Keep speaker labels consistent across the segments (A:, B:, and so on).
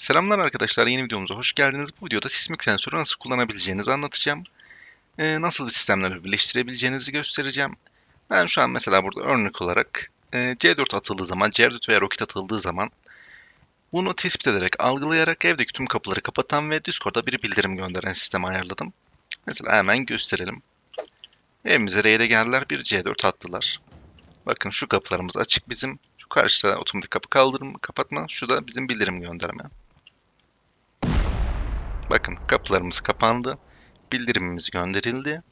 A: Selamlar arkadaşlar, yeni videomuza hoş geldiniz. Bu videoda sismik sensörü nasıl kullanabileceğinizi anlatacağım. Ee, nasıl bir sistemleri birleştirebileceğinizi göstereceğim. Ben şu an mesela burada örnek olarak e, C4 atıldığı zaman, C4 veya roket atıldığı zaman bunu tespit ederek, algılayarak evdeki tüm kapıları kapatan ve Discord'a bir bildirim gönderen sistemi ayarladım. Mesela hemen gösterelim. Evimize raid'e geldiler, bir C4 attılar. Bakın şu kapılarımız açık bizim. Şu karşıda otomatik kapı kaldırma, kapatma. Şu da bizim bildirim gönderme. Bakın kapılarımız kapandı. Bildirimimiz gönderildi.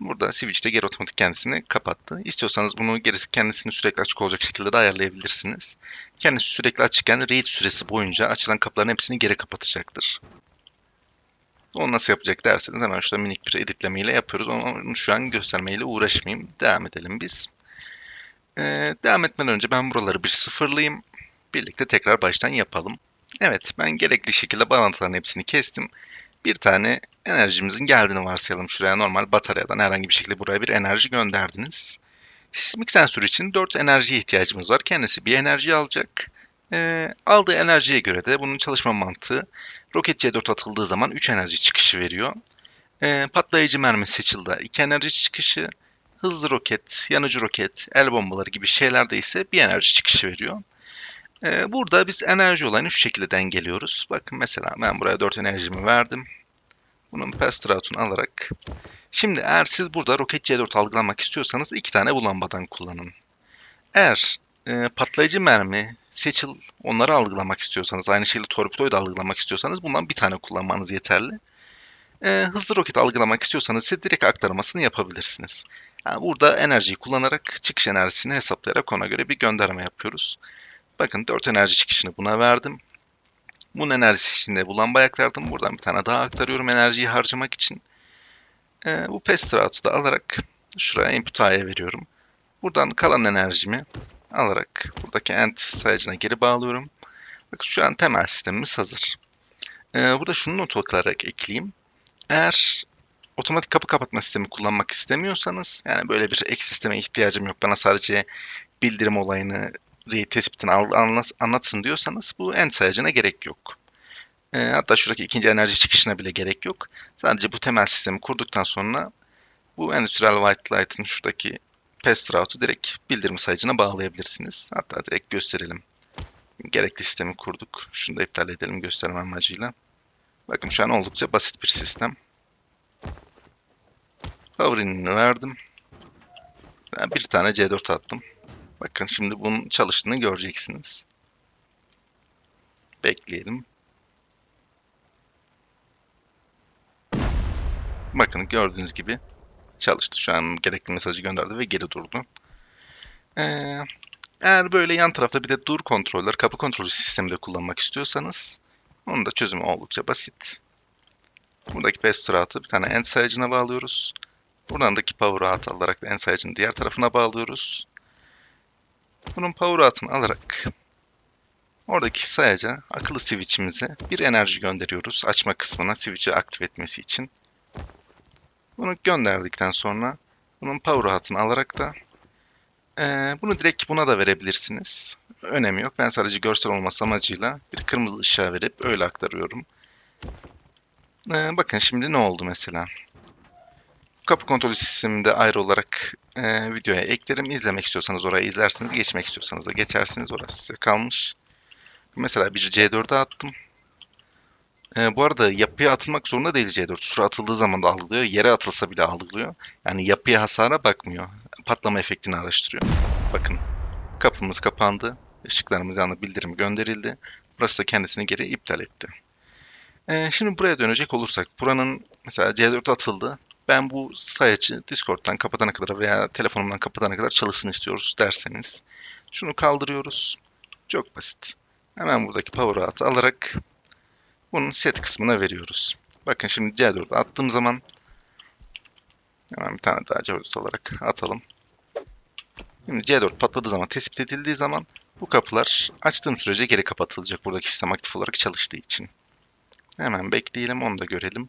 A: Burada switch de geri otomatik kendisini kapattı. İstiyorsanız bunu gerisi kendisini sürekli açık olacak şekilde de ayarlayabilirsiniz. Kendisi sürekli açıkken raid süresi boyunca açılan kapıların hepsini geri kapatacaktır. Onu nasıl yapacak derseniz hemen şurada minik bir editlemeyle yapıyoruz. Onu şu an göstermeyle uğraşmayayım. Devam edelim biz. Ee, devam etmeden önce ben buraları bir sıfırlayayım. Birlikte tekrar baştan yapalım. Evet, ben gerekli şekilde bağlantıların hepsini kestim. Bir tane enerjimizin geldiğini varsayalım şuraya. Normal bataryadan herhangi bir şekilde buraya bir enerji gönderdiniz. Sismik sensör için 4 enerjiye ihtiyacımız var. Kendisi bir enerji alacak. Ee, aldığı enerjiye göre de bunun çalışma mantığı roket C4 atıldığı zaman 3 enerji çıkışı veriyor. Ee, patlayıcı mermi seçildi 2 enerji çıkışı. Hızlı roket, yanıcı roket, el bombaları gibi şeylerde ise bir enerji çıkışı veriyor. Ee, burada biz enerji olayını şu şekilde dengeliyoruz. Bakın mesela ben buraya 4 enerjimi verdim. Bunun pass rout'unu alarak. Şimdi eğer siz burada roket C4 algılamak istiyorsanız iki tane bu lambadan kullanın. Eğer e, patlayıcı mermi, seçil onları algılamak istiyorsanız, aynı şekilde torpidoyu da algılamak istiyorsanız bundan bir tane kullanmanız yeterli. E, hızlı roket algılamak istiyorsanız ise direkt aktarmasını yapabilirsiniz. Yani burada enerjiyi kullanarak çıkış enerjisini hesaplayarak ona göre bir gönderme yapıyoruz. Bakın 4 enerji çıkışını buna verdim. Bunun enerjisi içinde bu lambayı aktardım. Buradan bir tane daha aktarıyorum enerjiyi harcamak için. Ee, bu rout'u da alarak şuraya input A'ya veriyorum. Buradan kalan enerjimi alarak buradaki end sayacına geri bağlıyorum. Bakın şu an temel sistemimiz hazır. Ee, burada şunu not olarak ekleyeyim. Eğer otomatik kapı kapatma sistemi kullanmak istemiyorsanız yani böyle bir ek sisteme ihtiyacım yok. Bana sadece bildirim olayını tespitini anlatsın diyorsanız bu end sayacına gerek yok. E, hatta şuradaki ikinci enerji çıkışına bile gerek yok. Sadece bu temel sistemi kurduktan sonra bu endüstriyel white light'ın şuradaki pass route'u direkt bildirim sayacına bağlayabilirsiniz. Hatta direkt gösterelim. Gerekli sistemi kurduk. Şunu da iptal edelim göstermem amacıyla. Bakın şu an oldukça basit bir sistem. Power verdim. Ben bir tane C4 attım. Bakın şimdi bunun çalıştığını göreceksiniz. Bekleyelim. Bakın gördüğünüz gibi çalıştı. Şu an gerekli mesajı gönderdi ve geri durdu. Ee, eğer böyle yan tarafta bir de dur kontroller, kapı kontrolü sistemi de kullanmak istiyorsanız onun da çözümü oldukça basit. Buradaki pass rahatı bir tane end sayacına bağlıyoruz. Buradan da power rahat alarak da end sayacının diğer tarafına bağlıyoruz. Bunun power out'unu alarak oradaki sayaca akıllı switch'imize bir enerji gönderiyoruz. Açma kısmına switch'i aktif etmesi için. Bunu gönderdikten sonra bunun power out'unu alarak da e, bunu direkt buna da verebilirsiniz. Önemi yok. Ben sadece görsel olması amacıyla bir kırmızı ışığa verip öyle aktarıyorum. E, bakın şimdi ne oldu mesela. Kapı kontrolü sisteminde ayrı olarak e, videoya eklerim. İzlemek istiyorsanız oraya izlersiniz. Geçmek istiyorsanız da geçersiniz. Orası size kalmış. Mesela bir C4'e attım. E, bu arada yapıya atılmak zorunda değil C4. Sura atıldığı zaman da algılıyor. Yere atılsa bile algılıyor. Yani yapıya hasara bakmıyor. Patlama efektini araştırıyor. Bakın kapımız kapandı. Işıklarımız yanında bildirim gönderildi. Burası da kendisini geri iptal etti. E, şimdi buraya dönecek olursak. Buranın mesela C4 atıldı ben bu sayacı Discord'dan kapatana kadar veya telefonumdan kapatana kadar çalışsın istiyoruz derseniz şunu kaldırıyoruz. Çok basit. Hemen buradaki power out'ı alarak bunun set kısmına veriyoruz. Bakın şimdi C4'e attığım zaman hemen bir tane daha C4 alarak atalım. Şimdi C4 patladığı zaman, tespit edildiği zaman bu kapılar açtığım sürece geri kapatılacak buradaki sistem aktif olarak çalıştığı için. Hemen bekleyelim onu da görelim.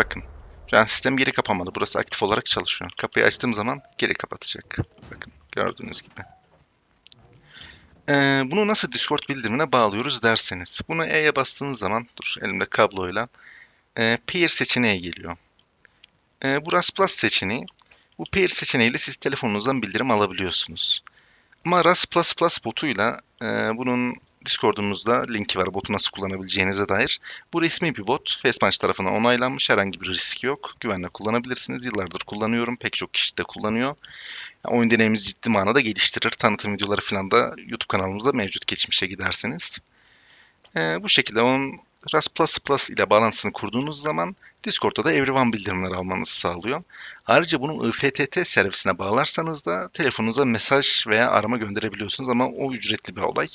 A: Bakın. Şu an sistem geri kapanmadı. Burası aktif olarak çalışıyor. Kapıyı açtığım zaman geri kapatacak. Bakın gördüğünüz gibi. Ee, bunu nasıl Discord bildirimine bağlıyoruz derseniz. Bunu E'ye bastığınız zaman, dur elimde kabloyla, e, Peer seçeneği geliyor. E, bu RAS Plus seçeneği, bu Peer seçeneğiyle siz telefonunuzdan bildirim alabiliyorsunuz. Ama Plus botuyla e, bunun Discord'umuzda linki var botu nasıl kullanabileceğinize dair. Bu resmi bir bot. Facepunch tarafından onaylanmış. Herhangi bir riski yok. Güvenle kullanabilirsiniz. Yıllardır kullanıyorum. Pek çok kişi de kullanıyor. Yani oyun deneyimimizi ciddi manada geliştirir. Tanıtım videoları falan da YouTube kanalımızda mevcut geçmişe giderseniz. Ee, bu şekilde onun Plus ile bağlantısını kurduğunuz zaman Discord'da da Everyone bildirimleri almanızı sağlıyor. Ayrıca bunu IFTT servisine bağlarsanız da telefonunuza mesaj veya arama gönderebiliyorsunuz ama o ücretli bir olay.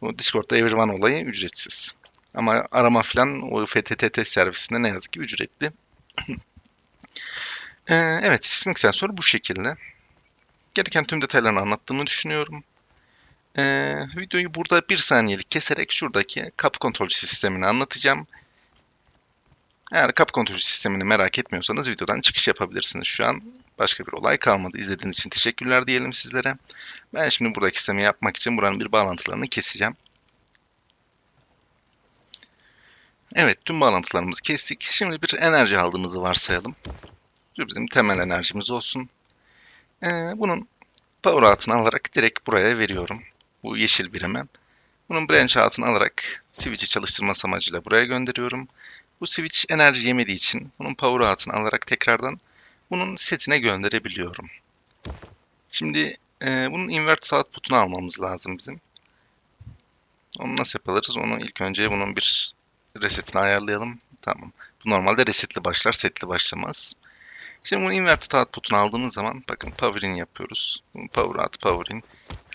A: Bu Discord'da Everyone olayı ücretsiz. Ama arama falan o FTTT servisinde ne yazık ki ücretli. Ee, evet, sismik sensör bu şekilde. Gereken tüm detaylarını anlattığımı düşünüyorum. Ee, videoyu burada bir saniyelik keserek şuradaki kapı kontrol sistemini anlatacağım. Eğer kapı kontrol sistemini merak etmiyorsanız videodan çıkış yapabilirsiniz şu an. Başka bir olay kalmadı. İzlediğiniz için teşekkürler diyelim sizlere. Ben şimdi buradaki sistemi yapmak için buranın bir bağlantılarını keseceğim. Evet, tüm bağlantılarımızı kestik. Şimdi bir enerji aldığımızı varsayalım. Bu bizim temel enerjimiz olsun. Ee, bunun power out'ını alarak direkt buraya veriyorum. Bu yeşil birime. Bunun branch out'ını alarak switch'i çalıştırması amacıyla buraya gönderiyorum. Bu switch enerji yemediği için bunun power out'ını alarak tekrardan bunun setine gönderebiliyorum. Şimdi e, bunun inverted output'unu almamız lazım bizim. Onu nasıl yapılırız? Onu ilk önce bunun bir resetini ayarlayalım. Tamam. Bu normalde resetli başlar, setli başlamaz. Şimdi bunu inverted output'unu aldığımız zaman bakın power in yapıyoruz. Power out, power in.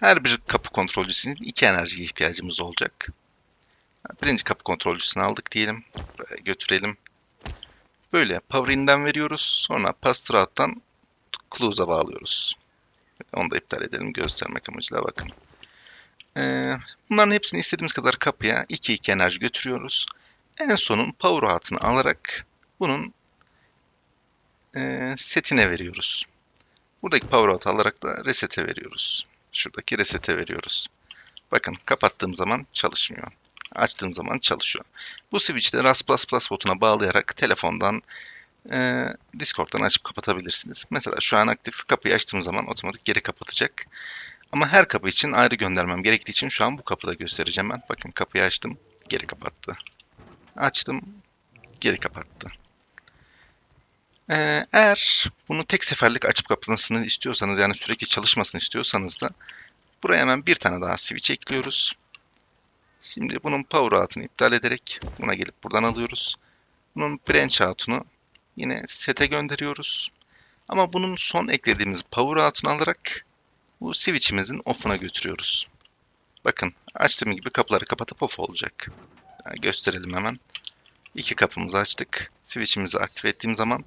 A: Her bir kapı kontrolcüsünün iki enerjiye ihtiyacımız olacak. Birinci kapı kontrolcüsünü aldık diyelim. Buraya götürelim. Böyle power in'den veriyoruz. Sonra pass out'tan close'a bağlıyoruz. Onu da iptal edelim göstermek amacıyla bakın. Ee, bunların hepsini istediğimiz kadar kapıya 2-2 enerji götürüyoruz. En sonun power out'ını alarak bunun e, setine veriyoruz. Buradaki power out alarak da reset'e veriyoruz. Şuradaki reset'e veriyoruz. Bakın kapattığım zaman çalışmıyor. Açtığım zaman çalışıyor. Bu switch'te RAS++ botuna bağlayarak telefondan e, Discord'dan açıp kapatabilirsiniz. Mesela şu an aktif kapıyı açtığım zaman otomatik geri kapatacak. Ama her kapı için ayrı göndermem gerektiği için şu an bu kapıda göstereceğim ben. Bakın kapıyı açtım, geri kapattı. Açtım, geri kapattı. Ee, eğer bunu tek seferlik açıp kapatmasını istiyorsanız yani sürekli çalışmasını istiyorsanız da buraya hemen bir tane daha switch ekliyoruz. Şimdi bunun power out'unu iptal ederek buna gelip buradan alıyoruz. Bunun branch out'unu yine set'e gönderiyoruz. Ama bunun son eklediğimiz power out'unu alarak bu switch'imizin off'una götürüyoruz. Bakın açtığım gibi kapıları kapatıp off olacak. Yani gösterelim hemen. İki kapımızı açtık. Switch'imizi aktif ettiğim zaman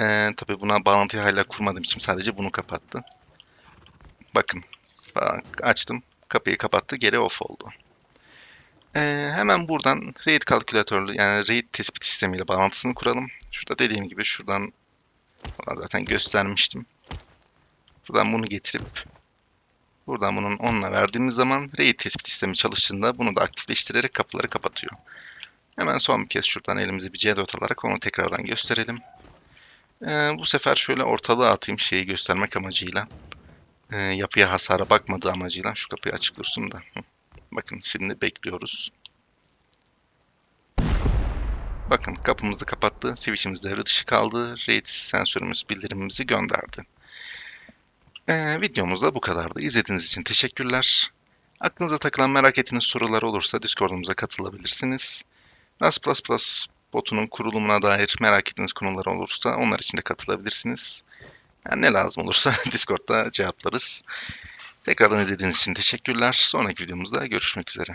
A: ee, tabii buna bağlantıyı hala kurmadığım için sadece bunu kapattı. Bakın bak, açtım. Kapıyı kapattı. Geri off oldu. Ee, hemen buradan RAID kalkülatörlü yani RAID tespit sistemiyle bağlantısını kuralım. Şurada dediğim gibi şuradan zaten göstermiştim. Buradan bunu getirip buradan bunun onunla verdiğimiz zaman RAID tespit sistemi çalıştığında bunu da aktifleştirerek kapıları kapatıyor. Hemen son bir kez şuradan elimize bir C4 alarak onu tekrardan gösterelim. Ee, bu sefer şöyle ortalığa atayım şeyi göstermek amacıyla. Ee, yapıya hasara bakmadığı amacıyla şu kapıyı açık dursun da. Bakın şimdi bekliyoruz. Bakın kapımızı kapattı. Switch'imiz devre dışı kaldı. RAID sensörümüz bildirimimizi gönderdi. Ee, videomuz da bu kadardı. İzlediğiniz için teşekkürler. Aklınıza takılan merak ettiğiniz sorular olursa Discord'umuza katılabilirsiniz. RAS++ botunun kurulumuna dair merak ettiğiniz konular olursa onlar için de katılabilirsiniz. Yani ne lazım olursa Discord'da cevaplarız. Tekrardan izlediğiniz için teşekkürler. Sonraki videomuzda görüşmek üzere.